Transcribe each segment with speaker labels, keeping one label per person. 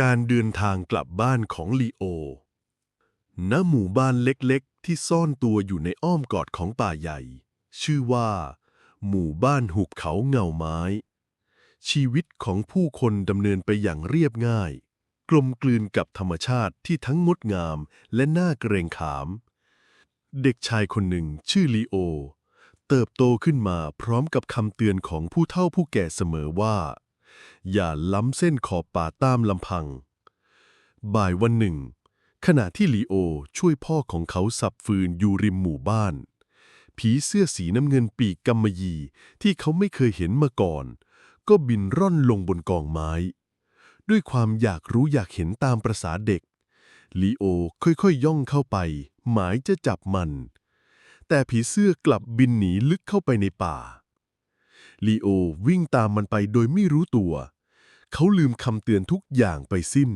Speaker 1: การเดินทางกลับบ้านของลีโอ ณ หมู่บ้านเล็กๆ ที่ซ่อนตัวอยู่ในอ้อมกอดของป่าใหญ่ ชื่อว่า หมู่บ้านหุบเขาเงาไม้ ชีวิตของผู้คนดำเนินไปอย่างเรียบง่าย กลมกลืนกับธรรมชาติที่ทั้งงดงามและน่าเกรงขาม เด็กชายคนหนึ่งชื่อลีโอ เติบโตขึ้นมาพร้อมกับคำเตือนของผู้เฒ่าผู้แก่เสมอว่า อย่าล้ำเส้นขอบป่าตามลำพัง บ่ายวันหนึ่ง ขณะที่ลีโอช่วยพ่อของเขาสับฟืนอยู่ริมหมู่บ้าน ผีเสื้อสีน้ำเงินปีกกำมะหยี่ที่เขาไม่เคยเห็นมาก่อน ก็บินร่อนลงบนกองไม้ ด้วยความอยากรู้อยากเห็นตามประษาเด็กลีโอค่อยๆย่องเข้าไป หมายจะจับมัน แต่ผีเสื้อกลับบินหนีลึกเข้าไปในป่า ลีโอวิ่งตามมันไปโดยไม่รู้ตัว เขาลืมคำเตือนทุกอย่างไปสิ้น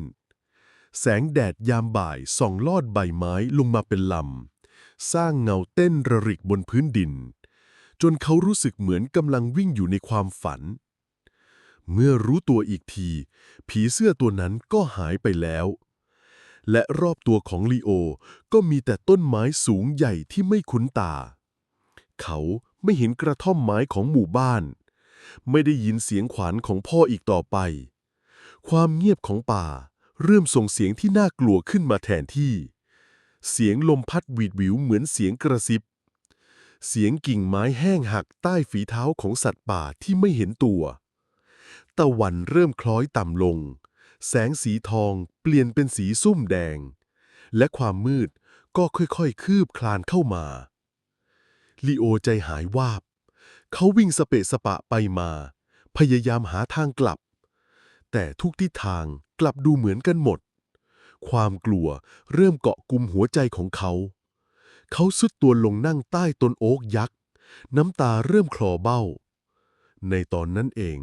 Speaker 1: แสงแดดยามบ่ายส่องลอดใบไม้ลงมาเป็นลำ สร้างเงาเต้นระริกบนพื้นดิน จนเขารู้สึกเหมือนกำลังวิ่งอยู่ในความฝัน เมื่อรู้ตัวอีกที ผีเสื้อตัวนั้นก็หายไปแล้วและรอบตัวของลีโอ ก็มีแต่ต้นไม้สูงใหญ่ที่ไม่คุ้นตา เขา ไม่เห็นกระท่อมไม้ของหมู่บ้าน ไม่ได้ยินเสียงขวานของพ่ออีกต่อไป ความเงียบของป่าเริ่มส่งเสียงที่น่ากลัวขึ้นมาแทนที่ เสียงลมพัดหวีดหวิวเหมือนเสียงกระซิบ เสียงกิ่งไม้แห้งหักใต้ฝีเท้าของสัตว์ป่าที่ไม่เห็นตัวตะวันเริ่มคล้อยต่ำลง แสงสีทองเปลี่ยนเป็นสีส้มแดง และความมืดก็ค่อยๆ คืบคลานเข้ามา ลีโอใจหายวาบ เขาวิ่งสเปะสปะไปมา พยายามหาทางกลับ แต่ทุกทิศทางกลับดูเหมือนกันหมด ความกลัวเริ่มเกาะกลุ่มหัวใจของเขา เขาสุดตัวลงนั่งใต้ต้นโอ๊กยักษ์ น้ำตาเริ่มคลอเบ้า ในตอนนั้นเอง